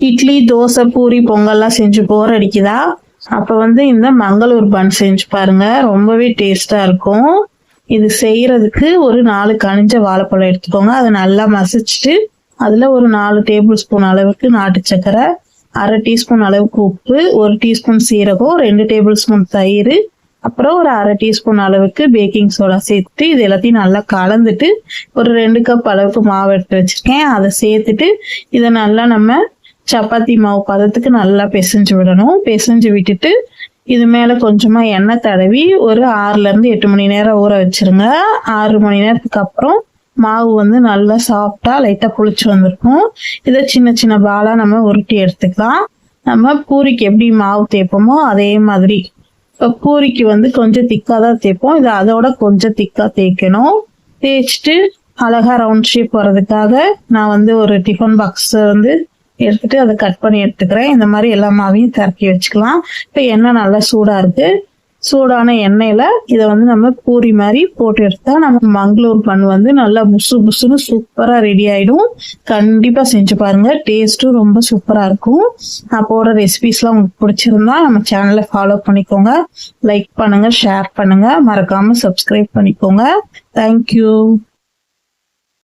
இட்லி தோசை பூரி பொங்கல்லாம் செஞ்சு போர் அடிக்குதா? அப்போ வந்து இந்த மங்களூர் பன் செஞ்சு பாருங்க. ரொம்பவே டேஸ்டா இருக்கும். இது செய்யறதுக்கு ஒரு நாலு கனிஞ்ச வாழைப்பழம் எடுத்துக்கோங்க. அதை நல்லா மசிச்சுட்டு அதுல ஒரு நாலு டேபிள் ஸ்பூன் அளவுக்கு நாட்டு சர்க்கரை அரை டீஸ்பூன் அளவுக்கு உப்பு ஒரு டீஸ்பூன் சீரகம் ரெண்டு டேபிள் ஸ்பூன் தயிர் அப்புறம் ஒரு அரை டீஸ்பூன் அளவுக்கு பேக்கிங் சோடா சேர்த்துட்டு இது எல்லாத்தையும் நல்லா கலந்துட்டு ஒரு ரெண்டு கப் அளவுக்கு மாவு எடுத்து வச்சிருக்கேன். அதை சேர்த்துட்டு இதை நல்லா நம்ம சப்பாத்தி மாவு பதத்துக்கு நல்லா பிசைஞ்சு விடணும். பிசைஞ்சு விட்டுட்டு இது மேலே கொஞ்சமாக எண்ணெய் தடவி ஒரு ஆறுலேருந்து எட்டு மணி நேரம் ஊற வச்சிருங்க. ஆறு மணி நேரத்துக்கு அப்புறம் மாவு வந்து நல்லா சாஃப்டாக லைட்டாக புளிச்சு வந்திருக்கும் இதை சின்ன சின்ன பாலாக நம்ம உருட்டி எடுத்துக்கலாம். நம்ம பூரிக்கு எப்படி மாவு தேய்ப்போமோ அதே மாதிரி. இப்போ பூரிக்கு வந்து கொஞ்சம் திக்காக தான் தேய்ப்போம். இது அதோட கொஞ்சம் திக்காக தேய்க்கணும். தேய்ச்சிட்டு அழகா ரவுண்ட் ஷேப் வர்றதுக்காக நான் வந்து ஒரு டிஃபன் பாக்ஸை வந்து எடுத்துட்டு அதை கட் பண்ணி எடுத்துக்கிறேன். இந்த மாதிரி எல்லா மாவையும் திறக்கி வச்சுக்கலாம். இப்போ எண்ணெய் நல்லா சூடாக இருக்கு. சூடான எண்ணெயில இதை வந்து நம்ம பூரி மாதிரி போட்டு எடுத்தா நம்ம மங்களூர் பன் வந்து நல்லா புசு புசுன்னு சூப்பரா ரெடி ஆயிடும். கண்டிப்பா செஞ்சு பாருங்க. டேஸ்ட்டும் ரொம்ப சூப்பரா இருக்கும். நான் போடுற ரெசிபிஸ்லாம் உங்களுக்கு பிடிச்சிருந்தா நம்ம சேனலை ஃபாலோ பண்ணிக்கோங்க. லைக் பண்ணுங்க ஷேர் பண்ணுங்க. மறக்காம சப்ஸ்கிரைப் பண்ணிக்கோங்க. தேங்க்யூ